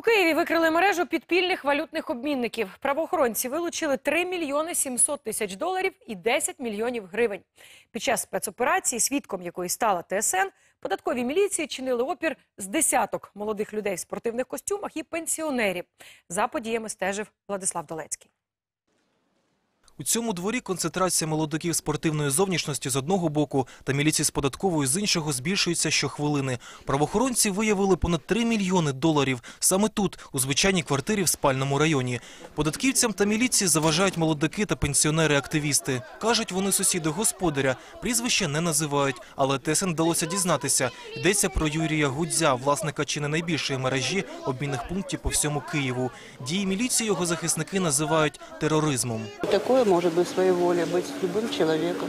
У Києві викрили мережу підпільних валютних обмінників. Правоохоронці вилучили 3 мільйони 700 тисяч доларів і 10 мільйонів гривень. Під час спецоперації, свідком якої стала ТСН, податкові міліції чинили опір з десяток молодих людей в спортивних костюмах і пенсіонерів. За подіями стежив Владислав Долецький. У цьому дворі концентрація молодиків спортивної зовнішності з одного боку та міліції з податкової з іншого збільшується щохвилини. Правоохоронці виявили понад 3 мільйони доларів саме тут, у звичайній квартирі в спальному районі. Податківцям та міліції заважають молодики та пенсіонери-активісти. Кажуть, вони сусіди господаря. Прізвище не називають, але ТСН вдалося дізнатися. Йдеться про Юрія Гудзя, власника чи не найбільшої мережі обмінних пунктів по всьому Києву. Дії міліції його захисники називають тероризмом. Такое может быть своеволие, быть с любым человеком.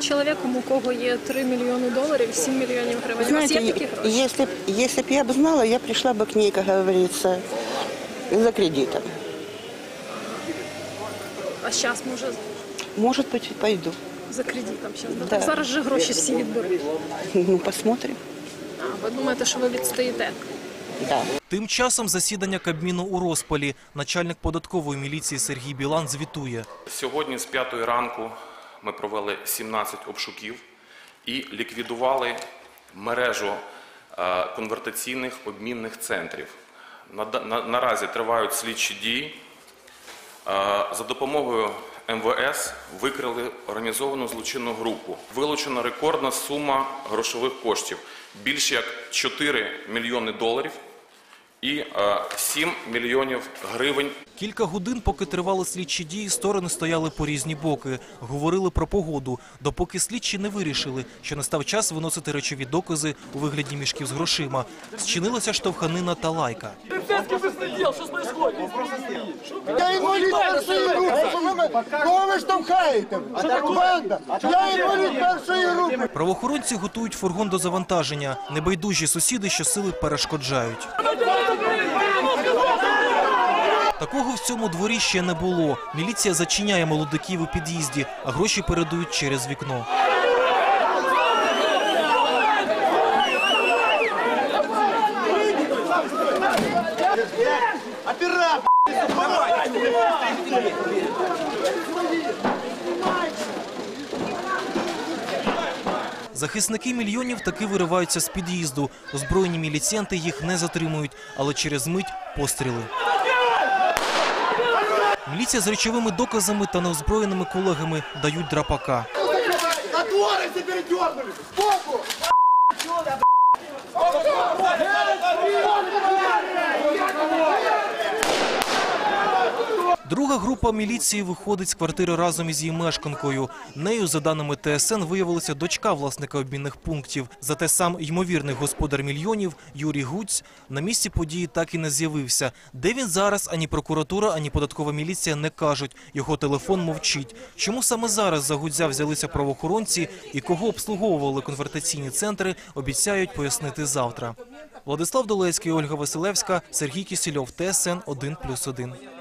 чоловіком, у кого є 3 мільйони доларів, 7 мільйонів гривень. У вас Знаете, є такі гроші? если, б- если б я бы знала, я пришла бы к ней, как говорится, за кредитом. А зараз може Может быть, пойду. за кредитом. Щас, да? Да. Так зараз же гроші всі відберуть. Ну, посмотрим. А ви думаєте, що ви відстоїте? Да. Тим часом засідання Кабміну у розпалі. Начальник податкової міліції Сергій Білан звітує. Сьогодні з 5 ранку ми провели 17 обшуків і ліквідували мережу е, конвертаційних обмінних центрів. На- на- Наразі тривають слідчі дії. Е, За допомогою МВС викрили організовану злочинну групу. Вилучена рекордна сума грошових коштів більше як 4 мільйони доларів і е, 7 мільйонів гривень Кілька годин, поки тривали слідчі дії, сторони стояли по різні боки, говорили про погоду, допоки слідчі не вирішили, що настав час виносити речові докази у вигляді мішків з грошима. Зчинилася штовханина та лайка. Я інвалід першої групи. Кого ви штовхаєте? Банда! Я інвалід першої групи. Правоохоронці готують фургон до завантаження. Небайдужі сусіди щосили перешкоджають. Такого в цьому дворі ще не було. Міліція зачиняє молодиків у під'їзді, а гроші передають через вікно. Оператор! Захисники мільйонів таки вириваються з під'їзду. Озброєні міліціянти їх не затримують, але через мить постріли. Міліція з речовими доказами та неозброєними колегами дають драпака. Отворите передернули! Боку! Друга група міліції виходить з квартири разом із її мешканкою. Нею, за даними ТСН, виявилася дочка власника обмінних пунктів. Зате сам ймовірний господар мільйонів Юрій Гуць на місці події так і не з'явився. Де він зараз, ані прокуратура, ані податкова міліція не кажуть. Його телефон мовчить. Чому саме зараз за Гудзя взялися правоохоронці і кого обслуговували конвертаційні центри, обіцяють пояснити завтра. Владислав Долецький, Ольга Василевська, Сергій Кісільов, ТСН 1+,1.